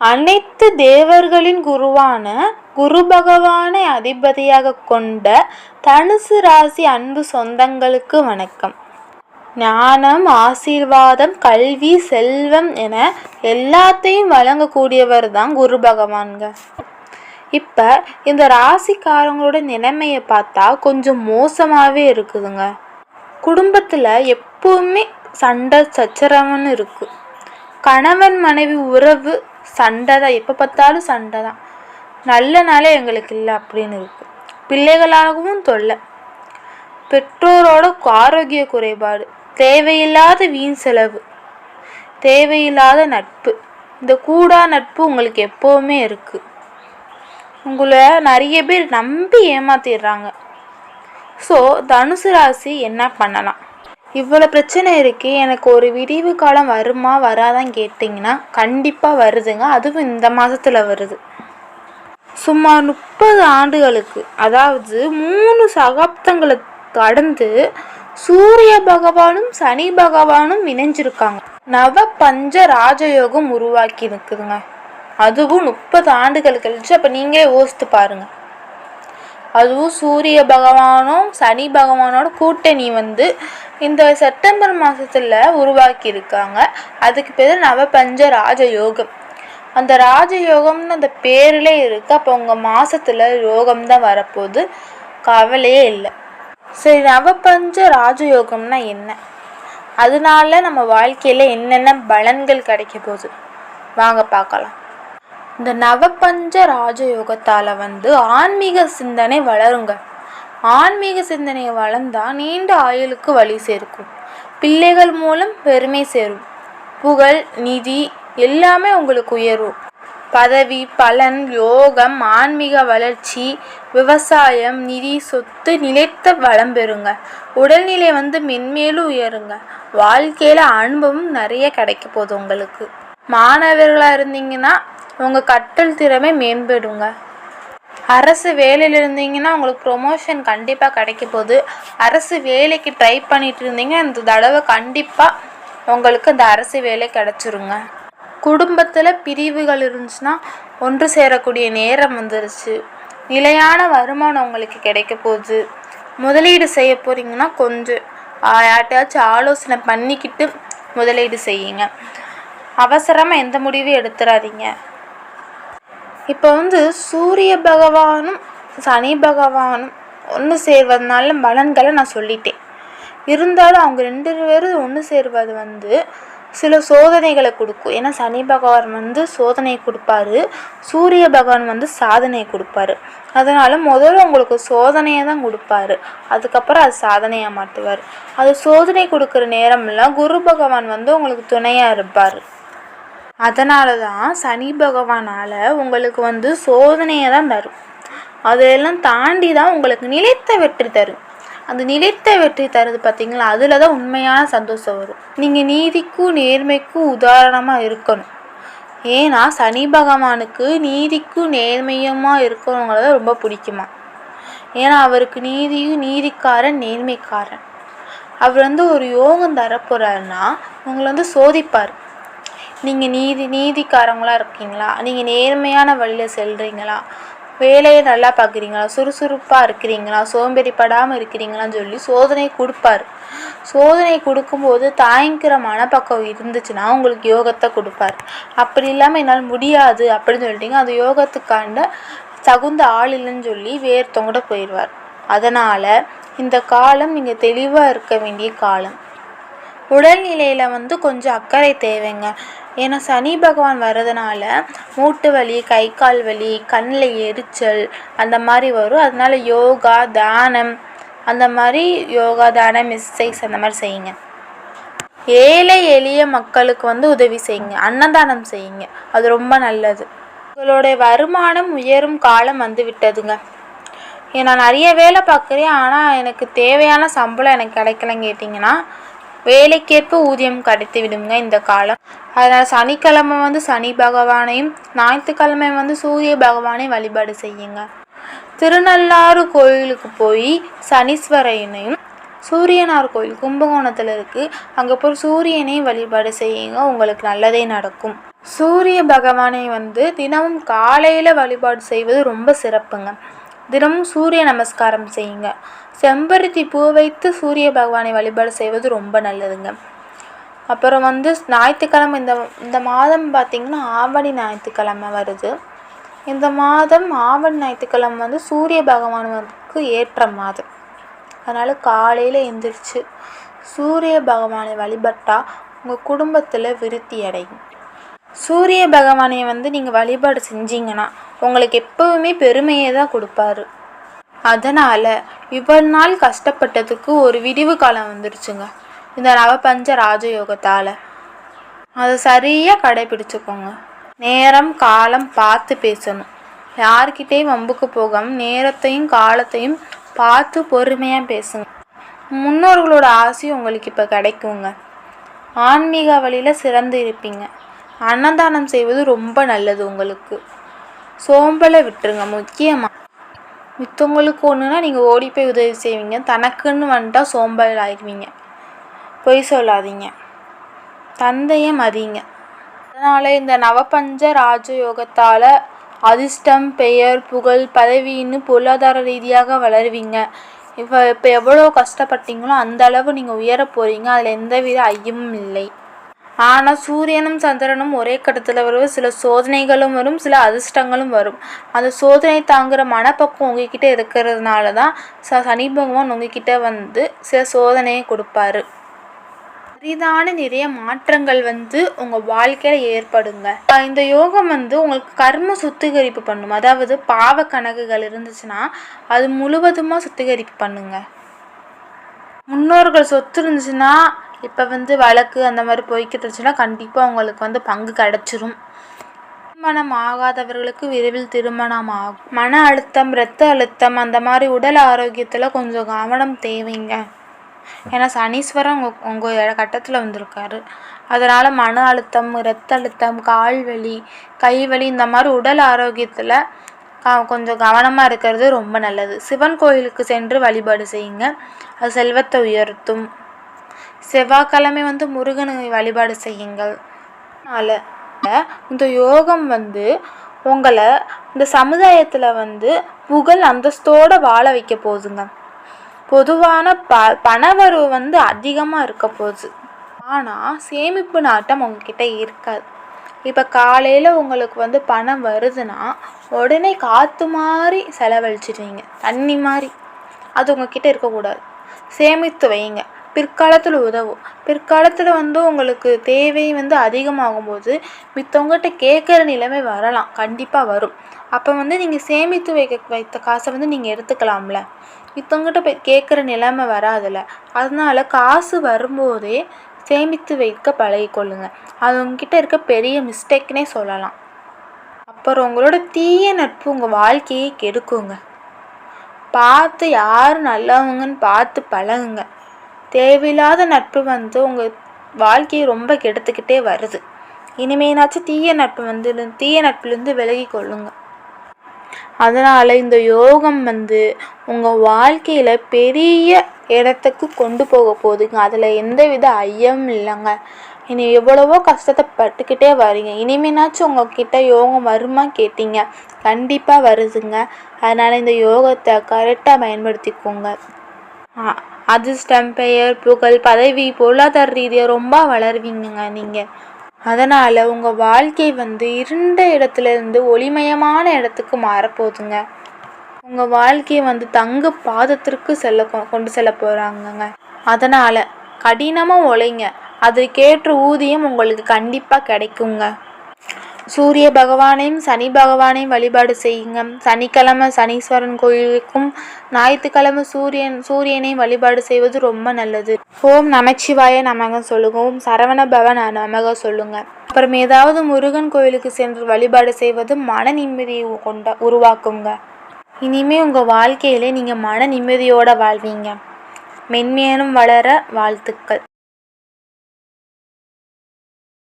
அனைத்து தேவர்களின் குருவான குரு பகவானை அதிபதியாக கொண்ட தனுசு ராசி அன்பு சொந்தங்களுக்கு வணக்கம். ஞானம் ஆசீர்வாதம் கல்வி செல்வம் என எல்லாத்தையும் வழங்கக்கூடியவர் தான் குரு பகவான்க. இப்போ இந்த ராசிக்காரங்களோட நிலைமையை பார்த்தா கொஞ்சம் மோசமாகவே இருக்குதுங்க. குடும்பத்தில் எப்போவுமே சண்டை சச்சரவன்னு இருக்குது கணவன் மனைவி உறவு சண்டை தான். எப்போ பார்த்தாலும் சண்டை தான். நல்ல நாளே எங்களுக்கு இல்லை அப்படின்னு இருக்குது பிள்ளைகளாகவும் தொல்லை. பெற்றோரோட ஆரோக்கிய குறைபாடு. தேவையில்லாத வீண் செலவு. தேவையில்லாத நட்பு. இந்த கூடா நட்பு உங்களுக்கு எப்போவுமே இருக்குது உங்களை நிறைய பேர் நம்பி ஏமாத்திடுறாங்க. ஸோ தனுசு ராசி என்ன பண்ணலாம்? இவ்வளோ பிரச்சனை இருக்குது எனக்கு ஒரு விடிவு காலம் வருமா வராதான்னு கேட்டிங்கன்னா கண்டிப்பாக வருதுங்க. அதுவும் இந்த மாதத்தில் வருது. சுமார் முப்பது ஆண்டுகளுக்கு அதாவது மூணு சகாப்தங்களை கடந்து சூரிய பகவானும் சனி பகவானும் இணைஞ்சிருக்காங்க. நவ பஞ்ச ராஜயோகம் உருவாக்கி இருக்குதுங்க அதுவும் முப்பது ஆண்டுகள் கழிச்சு அப்போ நீங்களே யோசித்து பாருங்கள் அதுவும் சூரிய பகவானும் சனி பகவானோட கூட்டணி வந்து இந்த செப்டம்பர் மாதத்தில் உருவாக்கியிருக்காங்க. அதுக்கு பேர் நவபஞ்ச ராஜயோகம். அந்த ராஜயோகம்னு அந்த பேரில் இருக்குது அப்போ உங்கள் மாதத்தில் யோகம் தான் வரப்போகுது. கவலையே இல்லை. சரி நவபஞ்ச ராஜயோகம்னா என்ன? அதனால நம்ம வாழ்க்கையில் என்னென்ன பலன்கள் கிடைக்க போகுது? வாங்க பார்க்கலாம். இந்த நவபஞ்ச ராஜயோகத்தால் வந்து ஆன்மீக சிந்தனை வளருங்க. ஆன்மீக சிந்தனை வளர்ந்தால் நீண்ட ஆயுளுக்கு வழி சேர்க்கும். பிள்ளைகள் மூலம் பெருமை சேரும். புகழ் நிதி எல்லாமே உங்களுக்கு உயரும். பதவி பலன் யோகம் ஆன்மீக வளர்ச்சி விவசாயம் நிதி சொத்து நிலைத்த வளம் பெறுங்க. உடல்நிலை வந்து மென்மேலும் உயருங்க. வாழ்க்கையில் அனுபவம் நிறைய கிடைக்க போகுது உங்களுக்கு. மாணவர்களாக இருந்தீங்கன்னா உங்கள் கற்றல் திறமை மேம்படுங்க. அரசு வேலையில் இருந்தீங்கன்னா உங்களுக்கு ப்ரொமோஷன் கண்டிப்பாக கிடைக்க போகுது. அரசு வேலைக்கு ட்ரை பண்ணிட்டு இருந்தீங்க இந்த தடவை கண்டிப்பாக உங்களுக்கு இந்த அரசு வேலை கிடச்சிருங்க. குடும்பத்தில் பிரிவுகள் இருந்துச்சுன்னா ஒன்று சேரக்கூடிய நேரம் வந்துருச்சு. நிலையான வருமானம் உங்களுக்கு கிடைக்க போகுது. முதலீடு செய்ய போகிறீங்கன்னா கொஞ்சம் யார்கிட்டயாச்சும் ஆலோசனை பண்ணிக்கிட்டு முதலீடு செய்யுங்க. அவசரமாக எந்த முடிவும் எடுத்துடாதீங்க இப்போ வந்து சூரிய பகவானும் சனி பகவானும் ஒன்று சேர்வதனால பலன்களை நான் சொல்லிட்டேன். இருந்தாலும் அவங்க ரெண்டு பேரும் ஒன்று சேர்வது வந்து சில சோதனைகளை கொடுக்கும். ஏன்னா சனி பகவான் வந்து சோதனையை கொடுப்பாரு. சூரிய பகவான் வந்து சாதனையை கொடுப்பாரு. அதனால் முதல்ல உங்களுக்கு சோதனையை தான் கொடுப்பாரு. அதுக்கப்புறம் அது சாதனையாக மாற்றுவார் அது சோதனை கொடுக்குற நேரம்லாம் குரு பகவான் வந்து உங்களுக்கு துணையாக இருப்பார். அதனால தான் சனி பகவானால் உங்களுக்கு வந்து சோதனையை தான் தரும். அதையெல்லாம் தாண்டி தான் உங்களுக்கு நிலைத்த வெற்றி தரும். அந்த நிலைத்த வெற்றி தருது பார்த்தீங்களா அதில் தான் உண்மையான சந்தோஷம் வரும். நீங்கள் நீதிக்கும் நேர்மைக்கும் உதாரணமாக இருக்கணும். ஏன்னா சனி பகவானுக்கு நீதிக்கும் நேர்மையுமாக இருக்கிறவங்கள ரொம்ப பிடிக்குமா? ஏன்னா அவருக்கு நீதியும் நீதிக்காரன் நேர்மைக்காரன். அவர் வந்து ஒரு யோகம் தரப்போகிறாருன்னா உங்களை வந்து சோதிப்பார். நீங்கள் நீதி நீதிக்காரங்களாக இருக்கீங்களா? நீங்கள் நேர்மையான வழியில் செல்கிறீங்களா வேலையை நல்லா பார்க்குறீங்களா சுறுசுறுப்பாக இருக்கிறீங்களா? சோம்பேறிப்படாமல் இருக்கிறீங்களான்னு சொல்லி சோதனை கொடுப்பாரு. சோதனை கொடுக்கும்போது தாயங்கிற மனப்பக்கம் இருந்துச்சுன்னா உங்களுக்கு யோகத்தை கொடுப்பார். அப்படி இல்லாமல் என்னால் முடியாது அப்படின்னு சொல்லிட்டீங்க. அது யோகத்துக்காண்ட தகுந்த ஆள் இல்லைன்னு சொல்லி வேறுத்தவங்க போயிடுவார் அதனால் இந்த காலம் நீங்கள் தெளிவாக இருக்க வேண்டிய காலம். உடல்நிலையில் வந்து கொஞ்சம் அக்கறை தேவைங்க. ஏன்னா சனி பகவான் வர்றதுனால மூட்டு வலி கை கால் வலி கண்ணில் எரிச்சல் அந்த மாதிரி வரும். அதனால யோகா தியானம் அந்த மாதிரி யோகா தியானம் எக்ஸசைஸ் அந்த மாதிரி செய்யுங்க. ஏழை எளிய மக்களுக்கு வந்து உதவி செய்யுங்க. அன்னதானம் செய்யுங்க. அது ரொம்ப நல்லது. உங்களுடைய வருமானம் உயரும் காலம் வந்து விட்டதுங்க நான் நிறைய வேலை பார்க்குறேன் ஆனால் எனக்கு தேவையான சம்பளம் எனக்கு கிடைக்கலன்னு கேட்டிங்கன்னா வேலைக்கேற்ப ஊதியம் கிடைத்து விடுங்க இந்த காலம். அதனால் சனிக்கிழமை வந்து சனி பகவானையும் ஞாயிற்றுக்கிழமை வந்து சூரிய பகவானையும் வழிபாடு செய்யுங்க. திருநள்ளாறு கோயிலுக்கு போய் சனீஸ்வரனையும் சூரியனார் கோயில் கும்பகோணத்தில் இருக்குது அங்கே போய் சூரியனையும் வழிபாடு செய்யுங்க உங்களுக்கு நல்லதே நடக்கும். சூரிய பகவானை வந்து தினமும் காலையில் வழிபாடு செய்வது ரொம்ப சிறப்புங்க. தினமும் சூரிய நமஸ்காரம் செய்யுங்க. செம்பருத்தி பூ வைத்து சூரிய பகவானை வழிபாடு செய்வது ரொம்ப நல்லதுங்க. அப்புறம் வந்து ஞாயிற்றுக்கிழமை இந்த இந்த மாதம் பார்த்திங்கன்னா ஆவணி ஞாயிற்றுக்கிழமை வருது. இந்த மாதம் ஆவணி ஞாயிற்றுக்கிழமை வந்து சூரிய பகவானுக்கு ஏற்ற மாதம். அதனால் காலையில் எந்திரிச்சு சூரிய பகவானை வழிபட்டால் உங்கள் குடும்பத்தில் விருத்தி அடையும். சூரிய பகவானை வந்து நீங்கள் வழிபாடு செஞ்சீங்கன்னா உங்களுக்கு எப்போவுமே பெருமையை தான் கொடுப்பாரு. அதனால் இவ்வளவு நாள் கஷ்டப்பட்டதுக்கு ஒரு விடிவு காலம் வந்துருச்சுங்க. இந்த நவபஞ்ச ராஜயோகத்தால். அதை சரியாக கடைபிடிச்சுக்கோங்க. நேரம் காலம் பார்த்து பேசணும். யார்கிட்டேயும் வம்புக்கு போகாமல் நேரத்தையும் காலத்தையும் பார்த்து பொறுமையாக பேசுங்க. முன்னோர்களோட ஆசையும் உங்களுக்கு இப்போ கிடைக்குங்க. ஆன்மீக வழியில் சிறந்து இருப்பீங்க. அன்னதானம் செய்வது ரொம்ப நல்லது உங்களுக்கு. சோம்பலை விட்டுருங்க முக்கியமாக மித்தவங்களுக்கு ஒன்றுனா நீங்கள் ஓடி போய் உதவி செய்வீங்க. தனக்குன்னு வந்துட்டால் சோம்பல் ஆயிடுவீங்க. பொய் சொல்லாதீங்க. தந்தையை மதிங்க. அதனால் இந்த நவபஞ்ச ராஜயோகத்தால் அதிர்ஷ்டம் பெயர் புகழ் பதவின்னு பொருளாதார ரீதியாக வளருவீங்க. இப்போ இப்போ எவ்வளோ கஷ்டப்பட்டீங்களோ அந்த அளவு நீங்கள் உயர போகிறீங்க அதில் எந்தவித ஐயமும் இல்லை. ஆனால் சூரியனும் சந்திரனும் ஒரே கட்டத்தில் வரும் சில சோதனைகளும் வரும் சில அதிர்ஷ்டங்களும் வரும். அந்த சோதனை தாங்குகிற மனப்பக்குவம் உங்ககிட்ட இருக்கிறதுனால தான் ச சனி பகவான் உங்ககிட்ட வந்து சில சோதனையை கொடுப்பாரு. அரிதான நிறைய மாற்றங்கள் வந்து உங்கள் வாழ்க்கையில் ஏற்படுங்க. இந்த யோகம் வந்து உங்களுக்கு கர்ம சுத்திகரிப்பு பண்ணும். அதாவது பாவ கணக்குகள் இருந்துச்சுன்னா அது முழுவதுமாக சுத்திகரிப்பு பண்ணுங்க. முன்னோர்கள் சொத்து இருந்துச்சுன்னா இப்போ வந்து வழக்கு அந்த மாதிரி போய்கிட்டு இருந்துச்சுன்னா கண்டிப்பாக உங்களுக்கு வந்து பங்கு கிடச்சிரும். திருமணம் ஆகாதவர்களுக்கு விரைவில் திருமணம் ஆகும். மன அழுத்தம் இரத்த அழுத்தம் அந்த மாதிரி உடல் ஆரோக்கியத்தில் கொஞ்சம் கவனம் தேவைங்க. ஏன்னா சனீஸ்வரன் உங்கள் உங்கள் கட்டத்தில் வந்திருக்காரு. அதனால் மன அழுத்தம் இரத்த அழுத்தம் கால் வலி கை வலி இந்த மாதிரி உடல் ஆரோக்கியத்தில் கொஞ்சம் கவனமாக இருக்கிறது ரொம்ப நல்லது. சிவன் கோயிலுக்கு சென்று வழிபாடு செய்யுங்க. அது செல்வத்தை உயர்த்தும். செவ்வாய்க்கிழமை வந்து முருகனை வழிபாடு செய்யுங்கள். அதனால் இந்த யோகம் வந்து உங்களை இந்த சமுதாயத்தில் வந்து புகழ் அந்தஸ்தோடு வாழ வைக்க போகுதுங்க. பொதுவான ப பணவரவு வந்து அதிகமாக இருக்க போகுது. ஆனால் சேமிப்பு நாட்டம் உங்ககிட்ட இருக்காது. இப்போ காலையில் உங்களுக்கு வந்து பணம் வருதுன்னா உடனே காற்று மாதிரி செலவழிச்சிடுவீங்க. தண்ணி மாதிரி அது உங்ககிட்ட இருக்கக்கூடாது. சேமித்து வைங்க. பிற்காலத்தில் உதவும். பிற்காலத்தில் வந்து உங்களுக்கு தேவை வந்து அதிகமாகும்போது மித்தவங்ககிட்ட கேட்குற நிலைமை வரலாம். கண்டிப்பாக வரும். அப்போ வந்து நீங்கள் சேமித்து வைக்க வைத்த காசை வந்து நீங்கள் எடுத்துக்கலாம்ல. மித்தவங்ககிட்ட போய் கேட்குற நிலைமை வராதுல்ல அதனால காசு வரும்போதே சேமித்து வைக்க பழகிக்கொள்ளுங்க. அது உங்ககிட்ட இருக்க பெரிய மிஸ்டேக்னே சொல்லலாம். அப்புறம் உங்களோட தீய நட்பு உங்கள் வாழ்க்கையை கெடுக்குங்க. பார்த்து யார் நல்லவங்கன்னு பார்த்து பழகுங்க. தேவையில்லாத நட்பு வந்து உங்கள் வாழ்க்கையை ரொம்ப கெடுத்துக்கிட்டே வருது. இனிமேனாச்சும் தீய நட்பு வந்து தீய நட்புலேருந்து விலகி கொள்ளுங்க. அதனால் இந்த யோகம் வந்து உங்கள் வாழ்க்கையில் பெரிய இடத்துக்கு கொண்டு போக போகுதுங்க. அதில் எந்த வித ஐயமும் இல்லைங்க. இனி எவ்வளவோ கஷ்டத்தை பட்டுக்கிட்டே வரீங்க. இனிமேனாச்சும் உங்ககிட்ட யோகம் வருமா கேட்டீங்க. கண்டிப்பாக வருதுங்க. அதனால் இந்த யோகத்தை கரெக்டாக பயன்படுத்திக்கோங்க. அதிர்ஷ்டம் பெயர் புகழ் பதவி பொருளாதார ரீதியாக ரொம்ப வளருவீங்கங்க நீங்கள் அதனால் உங்கள் வாழ்க்கை வந்து இருண்ட இடத்துலேருந்து ஒளிமயமான இடத்துக்கு மாறப்போகுதுங்க. உங்கள் வாழ்க்கையை வந்து தங்க பாதத்திற்கு செல்ல கொண்டு செல்ல போகிறாங்கங்க அதனால் கடினமாக உழைங்க. அதற்கேற்ற ஊதியம் உங்களுக்கு கண்டிப்பாக கிடைக்குங்க. சூரிய பகவானையும் சனி பகவானையும் வழிபாடு செய்யுங்க சனிக்கிழமை சனீஸ்வரன் கோயிலுக்கும் ஞாயிற்றுக்கிழமை சூரியன் சூரியனையும் வழிபாடு செய்வது ரொம்ப நல்லது. ஓம் நமச்சிவாய நமக சொல்லுங்க ஓம் சரவண பவன் நமக சொல்லுங்க அப்புறம் ஏதாவது முருகன் கோயிலுக்கு சென்று வழிபாடு செய்வது மன நிம்மதியை கொண்ட உருவாக்குங்க. இனிமே உங்கள் வாழ்க்கையிலே நீங்கள் மன நிம்மதியோடு வாழ்வீங்க. மென்மேலும் வளர வாழ்த்துக்கள்.